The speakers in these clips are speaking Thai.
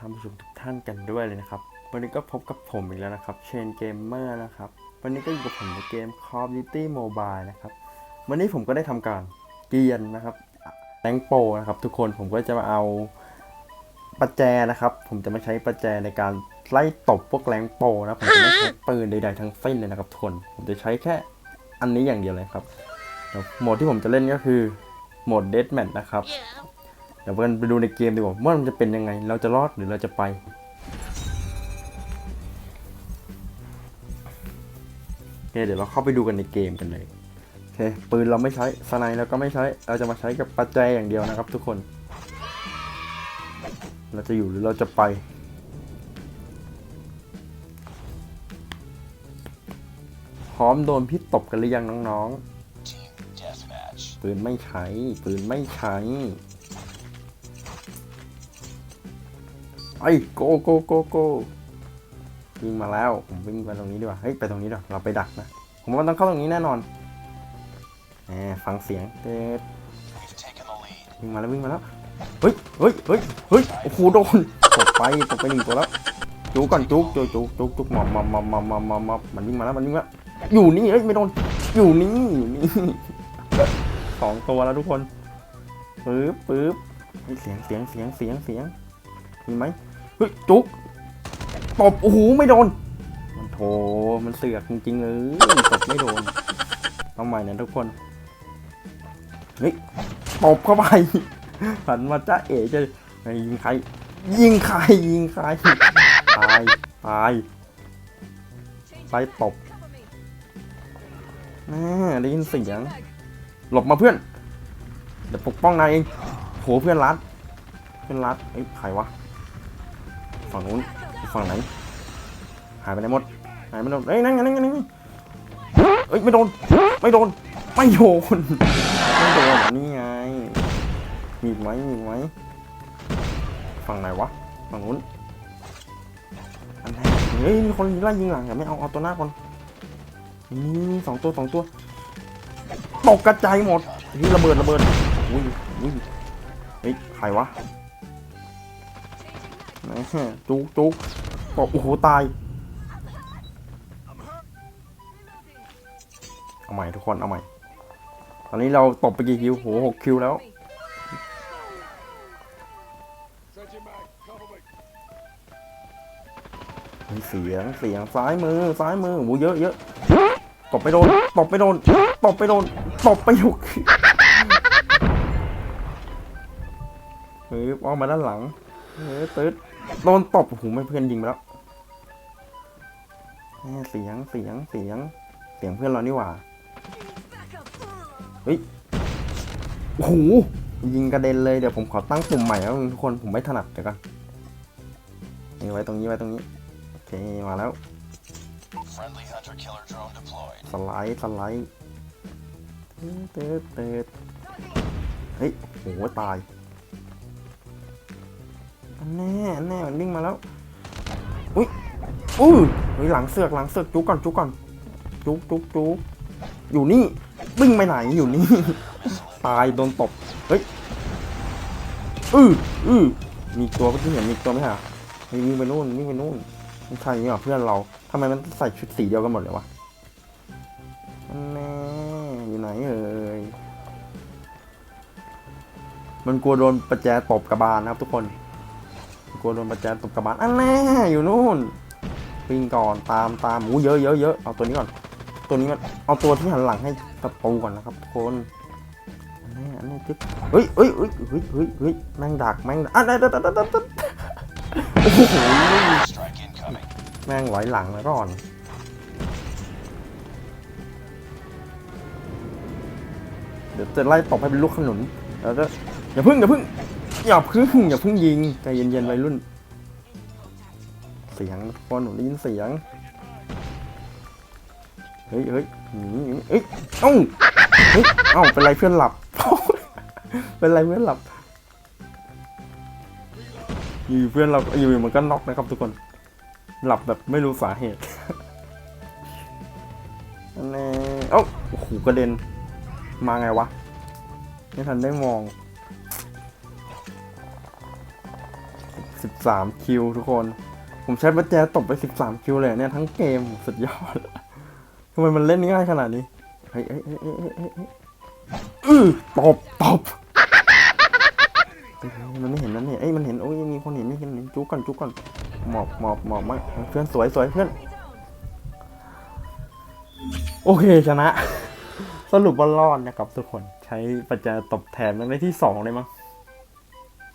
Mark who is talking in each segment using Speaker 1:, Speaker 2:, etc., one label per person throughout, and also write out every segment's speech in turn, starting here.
Speaker 1: ท่านผู้ชมทุกท่านกันด้วยเลยนะครับ วันนี้ก็พบกับผมอีกแล้วนะครับเชนเกมเมอร์นะครับ วันนี้ก็อยู่กับผมในเกม Call of Duty Mobile นะครับ วันนี้ผมก็ได้ทำการเกียนนะครับแรงโปนะครับ ทุกคนผมก็จะมาเอาประแจนะครับ ผมจะม่ใช้ประแจในการไล่ตบพวกแรงโปนะผมจะไม่ใช้ปืนใดๆทั้งสิ้นเลยนะครับทุกคนผมจะใช้แค่อันนี้อย่างเดียวเลยครับโหมดที่ผมจะเล่นก็คือโหมด Deathmatch นะครับ เดี๋ยวกันไปดูในเกมดีกว่าว่ามันจะเป็นยังไง เราจะรอดหรือเราจะไป โอเคเดี๋ยวเราเข้าไปดูกันในเกมกันเลยโอเคปืนเราไม่ใช้สไนเราก็ไม่ใช้ เราจะมาใช้กับปัจจัยอย่างเดียวนะครับ ทุกคน เราจะอยู่หรือเราจะไปพร้อมโดนพิษตบกันหรือยังน้องๆ ปืนไม่ใช้ ปืนไม่ใช้ ไอ้โกโกโกโกวิ่งมาแล้ว ผมวิ่งไปตรงนี้ดีกว่า เฮ้ย ไปตรงนี้ดีกว่า เราไปดักนะ ผมว่าต้องเข้าตรงนี้แน่นอนแหมฟังเสียงเด็ดวิ่งมาแล้ววิ่งมาแล้ว เฮ้ย เฮ้ย เฮ้ย เฮ้ย โอ้โห โดนตกไปตกไปหนึ่งตัวแล้ว จุกก่อนจุกจุกจุกจุกจุกหมอบหมอบหมอบหมอบหมอบหมอบหมอบมันวิ่งมาแล้ว มันวิ่งมาอยู่นี่ เฮ้ย ไม่โดน อยู่นี่อยู่นี่สองตัวแล้วทุกคน ปึ๊บปึ๊บเฮ้เสียงเสียงเสียงเสียงเสียงมีไหม ฮ้ยจุกตบโอ้โหไม่โดน มันโถมันเสือกจริงๆเลยตบไม่โดนเอาใหม่นะทุกคนเฮ้ยตบเข้าไปหันมาจ้าเอ๋จะยิงใคร ยิงใครยิงใครตายตายไปตบแน่ได้ยินเสียง หลบมาเพื่อน เดี๋ยวปกป้องนายเองโหเพื่อนรัด เพื่อนรัดเอ้ยใครวะ ฝั่งนู้นฝั่งไหน หายไปไหนหมด หายไปไหนหมดเอ้ยนั่นไงนั่นไงนั่นไงเอ้ยไม่โดน ไม่โดน ไม่โดน ไม่โดน นี่ไง มีไหมมีไหมฝั่งไหนวะ ฝั่งนู้น อันไหนเฮ้ยมีคนไล่ยิงหลังอย่าไม่เอาเอาตัวหน้าก่อนนี่สองตัวสองตัวตกกระจายหมดนี่ระเบิดระเบิดอุ้ยอุ้ยเฮ้ยใครวะ ไหนฮะจุกจุกตกโอ้โหตาย เอาใหม่ทุกคนเอาใหม่ ตอนนี้เราตบไปกี่คิวโหหกคิวแล้ว มีเสียงเสียงซ้ายมือซ้ายมือโหเยอะเยอะตบไปโดนตบไปโดนตบไปโดนตบไปยุกเฮ้ยออกมาด้านหลังเฮ้ยตืด โดนตบโอ้โหไม่เพื่อนยิงไปแล้วแม่เสียงเสียงเสียงเสียงเพื่อนเรานี่หว่าเฮ้ยโอ้โหยิงกระเด็นเลยเดี๋ยวผมขอตั้งปุ่มใหม่แล้วทุกคนผมไม่ถนัดเดี๋ยวกันนี่ไว้ตรงนี้ไว้ตรงนี้โอเคมาแล้ว
Speaker 2: Friendly hunter killer drone deployed.
Speaker 1: สไลด์สไลด์เติร์ดเติร์ดเฮ้ยโหตายอัน แน่แน่มันวิ่งมาแล้ว อุ้ยอุ้ยหลังเสือกหลังเสือกจุกก่อนจุกก่อน จุกจุกจุกอยู่นี่วิ่งไปไหนอยู่นี่ ตายโดนตบ เฮ้ย อืออือมีตัวเมื่อกี้เห็นมีตัวไหมฮะวิ่งไปนู่นวิ่งไปนู่นใช่เหรอเพื่อนเราทำไมมันใส่ชุดสีเดียวกันหมดเลยวะอันแน่อยู่ไหนเอ่ยมันกลัวโดนประแจตบกระบาลนะครับทุกคน กลัวโดนประแจตบกระบาลอันแน่อยู่นู่นปิงก่อนตามตามหมูเยอะเยอะเยอะเอาตัวนี้ก่อน ตัวนี้มันเอาตัวที่หันหลังให้ประตูก่อนนะครับทุกคนอันแน่อันแน่จิ๊บเฮ้ยเฮ้ยเฮ้ยเฮ้ยเฮ้ยเฮ้ยแม่งดักแม่งดักอะได้ได้ได้ได้ได้โอ้โหแม่งไหวหลังแล้วก่อนเดี๋ยวจะไล่ตบให้เป็นลูกขนุนแล้วจะอย่าพึ่งอย่าพึ่ง อย่าพึ่งอย่าพึ่งยิงใจเย็นๆวัยรุ่น เสียงพอหนูได้ยินเสียง เฮ้ยเฮ้ยหนีหนีเอ้ยเอ้าเฮ้ยเอ้าเป็นไรเพื่อนหลับ เป็นไรเพื่อนหลับ อยู่เพื่อนเราอยู่มันก็น็อกนะครับทุกคน หลับแบบไม่รู้สาเหตุอันแน่เอ้าโอ้โหกระเด็น มาไงวะ ไม่ทันได้มอง 13 คิวทุกคน ผมใช้ประแจตบไป 13 คิวเลยเนี่ยทั้งเกมสุดยอดทำไมมันเล่นง่ายขนาดนี้เฮ้ยเฮ้ยเฮ้ยเฮ้ยเฮ้ยเฮ้ยเฮ้ยอื้อตบตบมันไม่เห็นนั่นเนี่ยเอ้ยมันเห็นโอ้ยมีคนเห็นมีคนเห็นจุกก่อนจุกก่อนหมอบหมอบหมอบมาเพื่อนสวยสวยเพื่อนโอเคชนะ สรุปว่ารอดนะครับทุกคนใช้ปัจจัยตบแถมได้ที่สองเลยมั้ง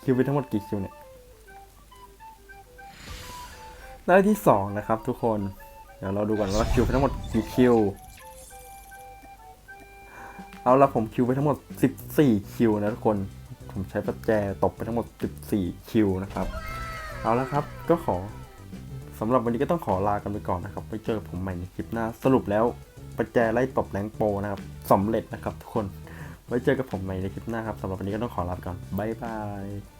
Speaker 1: คิวไปทั้งหมดกี่คิวเนี่ย ได้ที่สองนะครับทุกคน เดี๋ยวเราดูก่อนว่าคิวไปทั้งหมดกี่คิว เอาละผมคิวไปทั้งหมด 14 คิวนะทุกคน ผมใช้ประแจตบไปทั้งหมด 14 คิวนะครับ เอาละครับก็ขอสำหรับวันนี้ก็ต้องขอลากันไปก่อนนะครับไว้เจอผมใหม่ในคลิปหน้า สรุปแล้วประแจไล่ตบแรงโปนะครับสำเร็จนะครับทุกคน ไว้เจอกับผมใหม่ในคลิปหน้าครับสำหรับวันนี้ก็ต้องขอลาไปก่อนบ๊ายบาย